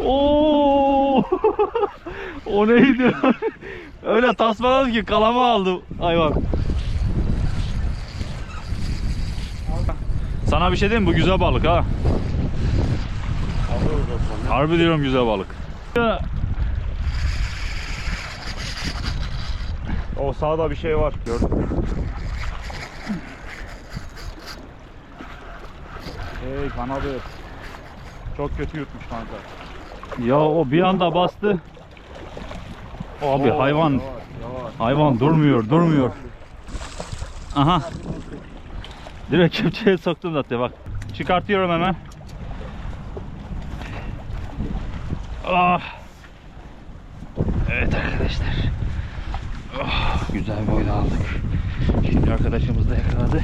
Oo! o neydi? Öyle tasmaladı ki kalama aldı hayvan. Sana bir şey diyeyim? Bu güzel balık ha. Harbi diyorum güzel balık. O sağda bir şey var. Gördüm. Hey kanadı. Çok kötü yutmuş kanka. Ya o bir anda bastı. Abi hayvan hayvan durmuyor durmuyor. Aha. Direkt kepçeye soktum zaten bak. Çıkartıyorum hemen. Ah. Evet arkadaşlar. Oh, güzel boyda aldık. Şimdi arkadaşımız da yakaladı.